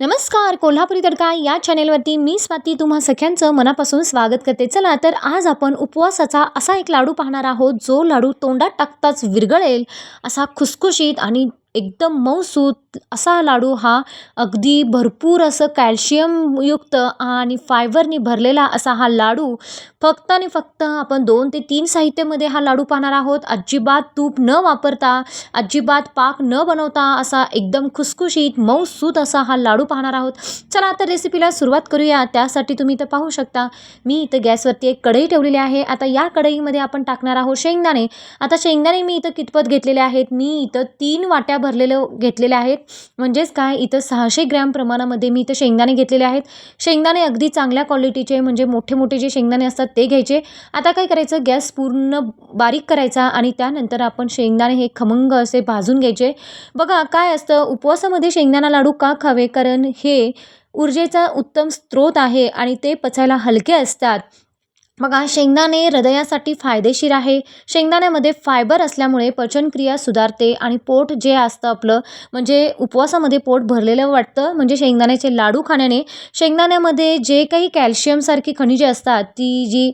नमस्कार कोल्हापुरी तडका या चॅनेलवरती मी स्वाती तुम्हा सख्यांचं मनापासून स्वागत करते. चला तर आज आपण उपवासाचा असा एक लाडू पाहणार आहोत जो लाडू तोंडात टाकताच विरघळेल असा खुसखुशीत आणि एकदम मऊसूत असा लाडू हा अगदी भरपूर असं कॅल्शियमयुक्त आणि फायबरनी भरलेला असा हा लाडू. फक्त आणि फक्त आपण दोन ते तीन साहित्यामध्ये हा लाडू पाहणार आहोत. अजिबात तूप न वापरता अजिबात पाक न बनवता असा एकदम खुसखुशीत मऊसूत असा हा लाडू पाहणार आहोत. चला आता रेसिपीला सुरुवात करूया. त्यासाठी तुम्ही इथं पाहू शकता मी इथं गॅसवरती एक कढई ठेवलेली आहे. आता या कढईमध्ये आपण टाकणार आहोत शेंगदाणे. आता शेंगदाणे मी इथं कितपत घेतलेले आहेत? मी इथं तीन वाट्या भरलेलं घेतलेले आहेत. म्हणजेच काय? इथं सहाशे ग्रॅम प्रमाणामध्ये मी इथं शेंगदाणे घेतलेले आहेत. शेंगदाणे अगदी चांगल्या क्वालिटीचे म्हणजे मोठे मोठे जे शेंगदाणे असतात ते घ्यायचे. आता काय करायचं? गॅस पूर्ण बारीक करायचा आणि त्यानंतर आपण शेंगदाणे हे खमंग असे भाजून घ्यायचे. बघा काय असतं? उपवासामध्ये शेंगदाणा लाडू का खावे? कारण हे ऊर्जेचा उत्तम स्रोत आहे आणि ते पचायला हलके असतात. बघा शेंगदाणे हृदयासाठी फायदेशीर आहे. शेंगदाण्यामध्ये फायबर असल्यामुळे पचनक्रिया सुधारते आणि पोट जे असतं आपलं म्हणजे उपवासामध्ये पोट भरलेलं वाटतं म्हणजे शेंगदाण्याचे लाडू खाण्याने. शेंगदाण्यामध्ये जे काही कॅल्शियमसारखी खनिजे असतात ती जी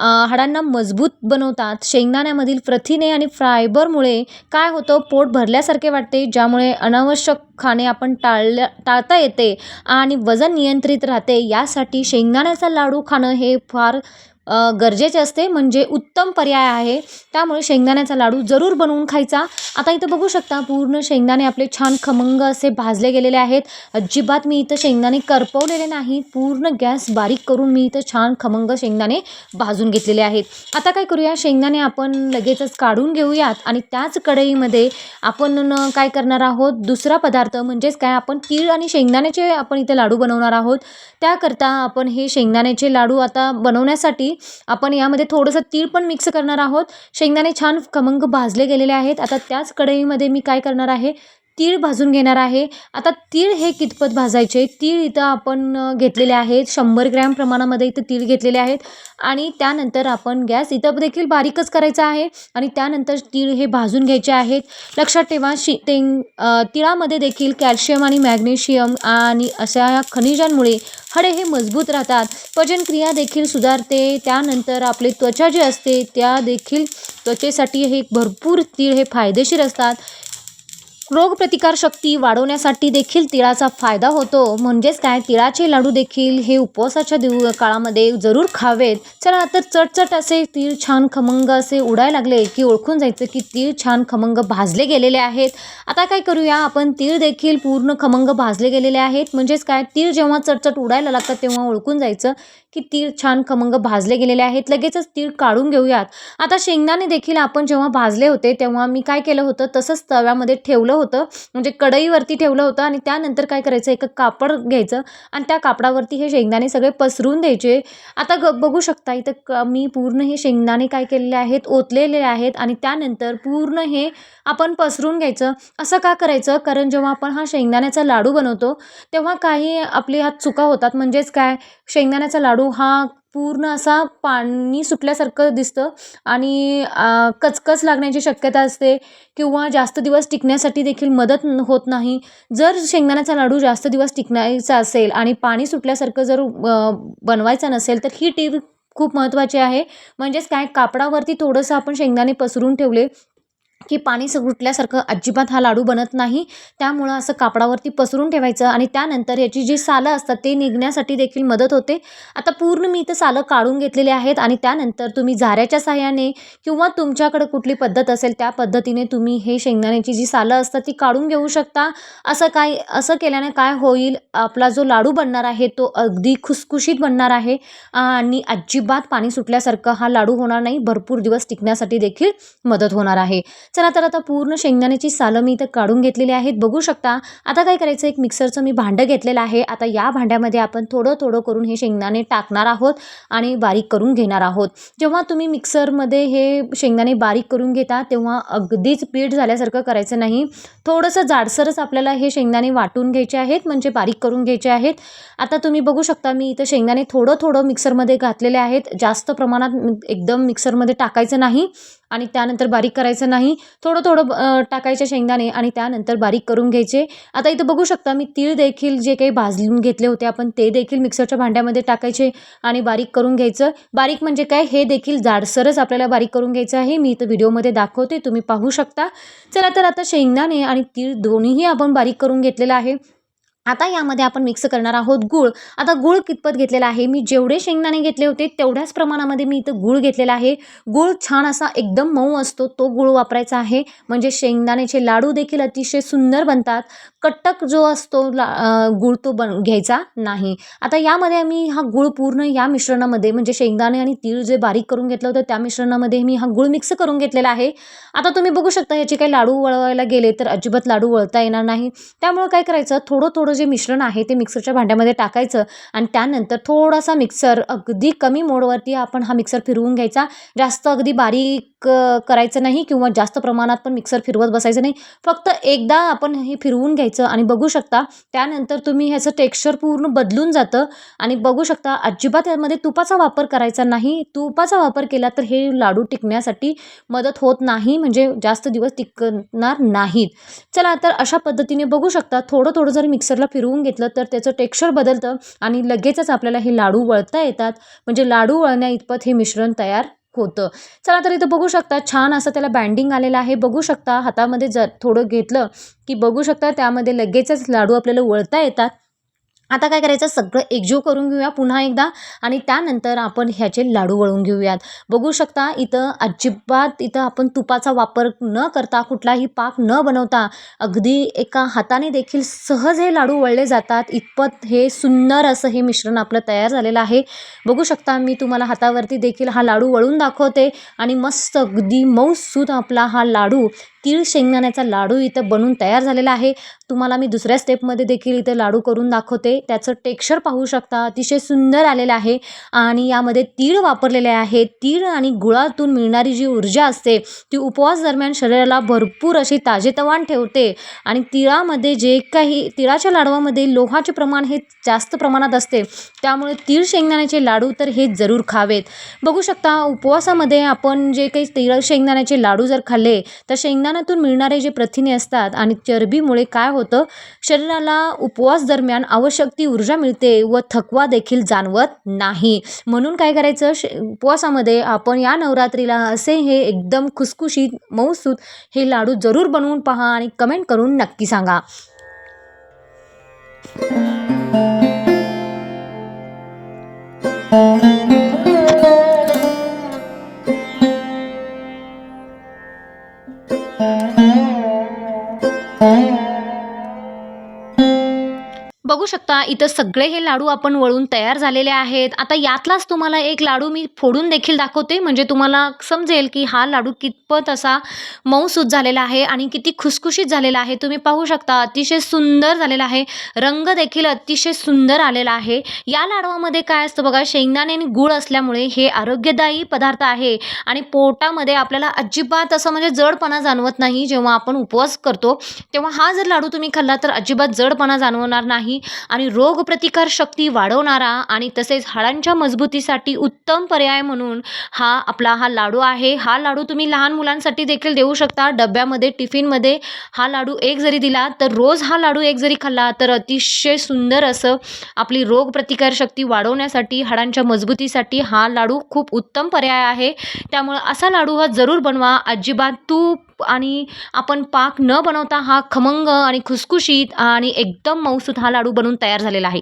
हाडांना मजबूत बनवतात शेंगदाण्यामधील प्रथिने आणि फायबरमुळे काय होतं? पोट भरल्यासारखे वाटते ज्यामुळे अनावश्यक खाणे आपण टाळल्या टाळता येते आणि वजन नियंत्रित राहते. यासाठी शेंगदाण्याचा लाडू खाणं हे फार गरजेचे असते म्हणजे उत्तम पर्याय आहे. त्यामुळे शेंगदाण्याचा लाडू जरूर बनवून खायचा. आता इथं बघू शकता पूर्ण शेंगदाणे आपले छान खमंग असे भाजले गेलेले आहेत. अजिबात मी इथं शेंगदाणे करपवलेले नाही पूर्ण गॅस बारीक करून मी इथं छान खमंग शेंगदाणे भाजून घेतलेले आहेत. आता काय करूया शेंगदाणे आपण लगेचच काढून घेऊयात. आणि त्याच कढईमध्ये आपण काय करणार आहोत दुसरा पदार्थ म्हणजेच काय आपण तीळ आणि शेंगदाण्याचे आपण इथे लाडू बनवणार आहोत. त्याकरता आपण हे शेंगदाण्याचे लाडू आता बनवण्यासाठी आपण यामध्ये थोडंसं तीळ पण मिक्स करणार आहोत. शेंगदाणे छान खमंग भाजले गेलेले आहेत. आता त्याच कढईमध्ये मी काय करणार आहे? तीळ भाजून घेणार आहे. आता तीळ हे कितपत भाजायचे? तीळ इथं आपण घेतलेले आहेत. शंभर ग्रॅम प्रमाणामध्ये इथं तीळ घेतलेले आहेत. आणि त्यानंतर आपण गॅस इथं देखील बारीकच करायचा आहे. आणि त्यानंतर तीळ हे भाजून घ्यायचे आहेत. लक्षात ठेवा शि ते तिळामध्ये देखील कॅल्शियम आणि मॅग्नेशियम आणि अशा खनिजांमुळे हडे हे मजबूत राहतात. पचनक्रिया देखील सुधारते. त्यानंतर आपले त्वचा जी असते त्या देखील त्वचेसाठी हे भरपूर तीळ हे फायदेशीर असतात. रोगप्रतिकारशक्ती वाढवण्यासाठी देखील तिळाचा फायदा होतो. म्हणजेच काय? तिळाचे लाडू देखील हे उपवासाच्या दिव काळामध्ये जरूर खावेत. चला तर चटचट असे तीळ छान खमंग असे उडायला लागले की ओळखून जायचं की तीळ छान खमंग भाजले गेलेले आहेत. आता काय करूया? आपण तीळ देखील पूर्ण खमंग भाजले गेलेले आहेत. म्हणजेच काय? तीळ जेव्हा चटचट उडायला लागतात तेव्हा ओळखून जायचं की तीळ छान खमंग भाजले गेलेले आहेत. लगेचच तीळ काढून घेऊयात. आता शेंगदाणे देखील आपण जेव्हा भाजले होते तेव्हा मी काय केलं होतं? तसंच तव्यामध्ये ठेवलं होतं. म्हणजे कढईवरती ठेवलं होतं आणि त्यानंतर काय करायचं? एक कापड घ्यायचं आणि त्या कापडावरती हे शेंगदाणे सगळे पसरून द्यायचे. आता ग बघू शकता इथं क मी पूर्ण हे शेंगदाणे काय केलेले आहेत? ओतलेले आहेत आणि त्यानंतर पूर्ण हे आपण पसरून घ्यायचं. असं का करायचं? कारण जेव्हा आपण हा शेंगदाण्याचा लाडू बनवतो तेव्हा काही आपले हात चुका होतात. म्हणजेच काय? शेंगदाण्याचा लाडू हा पूर्ण असा पाणी सुटल्यासारखं दिसतं आणि कचकच लागण्याची शक्यता असते किंवा जास्त दिवस टिकण्यासाठी देखील मदत होत नाही. जर शेंगदाण्याचा लाडू जास्त दिवस टिकण्याचा असेल आणि पाणी सुटल्यासारखं जर बनवायचं नसेल तर ही टीप खूप महत्त्वाची आहे. म्हणजेच काय कापडावरती थोडंसं आपण शेंगदाणे पसरून ठेवले की पाणी सुटल्यासारखं अजिबात हा लाडू बनत नाही. त्यामुळं असं कापडावरती पसरून ठेवायचं आणि त्यानंतर ह्याची जी सालं असतात ते निघण्यासाठी देखील मदत होते. आता पूर्ण मी इथं सालं काढून घेतलेले आहेत आणि त्यानंतर तुम्ही झाऱ्याच्या साह्याने किंवा तुमच्याकडे कुठली पद्धत असेल त्या पद्धतीने तुम्ही हे शेंगदाण्याची जी सालं असतात ती काढून घेऊ शकता. असं काय असं केल्याने काय होईल आपला जो लाडू बनणार आहे तो अगदी खुसखुशीत बनणार आहे आणि अजिबात पाणी सुटल्यासारखं हा लाडू होणार नाही. भरपूर दिवस टिकण्यासाठी देखील मदत होणार आहे. चला तर आता पूर्ण शेंगदाण्याची सालं मी इथं काढून घेतलेली आहेत. बघू शकता आता काय करायचं? एक मिक्सरचं मी भांडं घेतलेलं आहे. आता या भांड्यामध्ये आपण थोडं थोडं करून हे शेंगदाणे टाकणार आहोत आणि बारीक करून घेणार आहोत. जेव्हा तुम्ही मिक्सरमध्ये हे शेंगदाणे बारीक करून घेता तेव्हा अगदीच पीठ झाल्यासारखं करायचं नाही. थोडंसं जाडसरच आपल्याला हे शेंगदाणे वाटून घ्यायचे आहेत म्हणजे बारीक करून घ्यायचे आहेत. आता तुम्ही बघू शकता मी इथं शेंगदाणे थोडं थोडं मिक्सरमध्ये घातलेले आहेत. जास्त प्रमाणात एकदम मिक्सरमध्ये टाकायचं नाही. आणि त्यानंतर बारीक करायचं नाही. थोडं थोडं टाकायचे शेंगदाणे आणि त्यानंतर बारीक करून घ्यायचे. आता इथं बघू शकता मी तीळ देखील जे काही भाजून घेतले होते आपण ते देखील मिक्सरच्या भांड्यामध्ये टाकायचे आणि बारीक करून घ्यायचं. बारीक म्हणजे काय? हे देखील जाडसरच आपल्याला बारीक करून घ्यायचं आहे. मी इथं व्हिडिओमध्ये दाखवते तुम्ही पाहू शकता. चला तर आता शेंगदाणे आणि तीळ दोन्हीही आपण बारीक करून घेतलेलं आहे. आता यामध्ये आपण मिक्स करणार आहोत गूळ. आता गूळ कितपत घेतलेला आहे? मी जेवढे शेंगदाणे घेतले होते तेवढ्याच प्रमाणामध्ये मी इथं गूळ घेतलेला आहे. गूळ छान असा एकदम मऊ असतो तो गूळ वापरायचा आहे. म्हणजे शेंगदाण्याचे लाडू देखील अतिशय सुंदर बनतात. कट्टक जो असतो ला गूळ तो बन घ्यायचा नाही. आता यामध्ये मी हा गूळ पूर्ण या मिश्रणामध्ये म्हणजे शेंगदाणे आणि तीळ जे बारीक करून घेतलं होतं त्या मिश्रणामध्ये मी हा गूळ मिक्स करून घेतलेला आहे. आता तुम्ही बघू शकता ह्याचे काही लाडू वळवायला गेले तर अजिबात लाडू वळता येणार नाही. त्यामुळे काय करायचं? थोडं थोडं जे मिश्रण आहे ते मिक्सरच्या भांड्यामध्ये टाकायचं आणि त्यानंतर थोडासा मिक्सर अगदी कमी मोडवरती आपण हा मिक्सर फिरवून घ्यायचा. जास्त अगदी बारीक करायचं नाही किंवा जास्त प्रमाणात पण मिक्सर फिरवत बसायचं नाही. फक्त एकदा आपण हे फिरवून घ्यायचं आणि बघू शकता त्यानंतर तुम्ही ह्याचं टेक्स्चर पूर्ण बदलून जातं आणि बघू शकता अजिबात यामध्ये तुपाचा वापर करायचा नाही. तुपाचा वापर केला तर हे लाडू टिकण्यासाठी मदत होत नाही म्हणजे जास्त दिवस टिकणार नाहीत. चला तर अशा पद्धतीने बघू शकता थोडं थोडं जर मिक्सरला फिरवून घेतलं तर त्याचं टेक्स्चर बदलतं आणि लगेचच आपल्याला हे लाडू वळता येतात. म्हणजे लाडू वळण्या इतपत हे मिश्रण तयार होतं. चला तर इथं बघू शकता छान असं त्याला बँडिंग आलेलं आहे. बघू शकता हातामध्ये जर थोडं घेतलं की बघू शकता त्यामध्ये लगेचच लाडू आपल्याला वळता येतात. आता काय करायचं? सगळं एकजीव करून घेऊया पुन्हा एकदा आणि त्यानंतर आपण ह्याचे लाडू वळून घेऊयात. बघू शकता इथं अजिबात इथं आपण तुपाचा वापर न करता कुठलाही पाक न बनवता अगदी एका हाताने देखील सहज हे लाडू वळले जातात. इतपत हे सुंदर असं हे मिश्रण आपलं तयार झालेलं आहे. बघू शकता मी तुम्हाला हातावरती देखील हा लाडू वळून दाखवते आणि मस्त अगदी मऊसूद आपला हा लाडू तीळ शेंगदाण्याचा लाडू इथं बनून तयार झालेला आहे. तुम्हाला मी दुसऱ्या स्टेपमध्ये देखील इथं लाडू करून दाखवते. त्याचं टेक्स्चर पाहू शकता. अतिशय सुंदर आलेलं आहे आणि यामध्ये तीळ वापरलेले आहे. तीळ आणि गुळातून मिळणारी जी ऊर्जा असते ती उपवास दरम्यान शरीराला भरपूर अशी ताजेतवान ठेवते आणि तिळामध्ये जे काही तिळाच्या लाडवामध्ये लोहाचे प्रमाण हे जास्त प्रमाणात असते. त्यामुळे तीळ शेंगदाण्याचे लाडू तर हे जरूर खावेत. बघू शकता उपवासामध्ये आपण जे काही तीळ शेंगदाण्याचे लाडू जर खाल्ले तर शेंगदाण्यातून मिळणारे जे प्रथिने असतात आणि चरबीमुळे काय होतं? शरीराला उपवास दरम्यान आवश्यक ती ऊर्जा मिळते व थकवा देखील जाणवत नाही. म्हणून काय करायचं? श उपवासामध्ये आपण या नवरात्रीला असे हे एकदम खुसखुशीत मऊसूत हे लाडू जरूर बनवून पहा आणि कमेंट करून नक्की सांगा. बघू शकता. इथं सगळे हे लाडू आपण वळून तयार झालेले आहेत. आता यातलाच तुम्हाला एक लाडू मी फोडून देखील दाखवते. म्हणजे तुम्हाला समजेल की हा लाडू कितपत असा मऊसूत झालेला आहे आणि किती खुसखुशीत झालेला आहे. तुम्ही पाहू शकता अतिशय सुंदर झालेला आहे. रंग देखील अतिशय सुंदर आलेला आहे. या लाडवामध्ये काय असतं बघा शेंगदाणे आणि गूळ असल्यामुळे हे आरोग्यदायी पदार्थ आहे. आणि पोटामध्ये आपल्याला अजिबात असं म्हणजे जडपणा जाणवत नाही जेव्हा आपण उपवास करतो. तेव्हा हा जर लाडू तुम्ही खाल्ला तर अजिबात जडपणा जाणवणार नाही. आणि रोगप्रतिकार शक्ती वाढवणारा आणि तसेच हाडांच्या मजबूतीसाठी उत्तम पर्याय म्हणून हा आपला हा लाडू आहे. हा लाडू तुम्ही लहान मुलांसाठी देखील देऊ शकता. डब्यामध्ये टिफिनमध्ये हा लाडू एक जरी दिला तर रोज हा लाडू एक जरी खाल्ला तर अतिशय सुंदर असं आपली रोगप्रतिकार शक्ती वाढवण्यासाठी हाडांच्या मजबूतीसाठी हा लाडू खूप उत्तम पर्याय आहे. त्यामुळं असा लाडू हा जरूर बनवा. अजिबात तूप आणि आपण पाक न बनवता हा खमंग आणि खुसखुशीत आणि एकदम मऊसूत हा लाडू बनवून तयार झालेला आहे.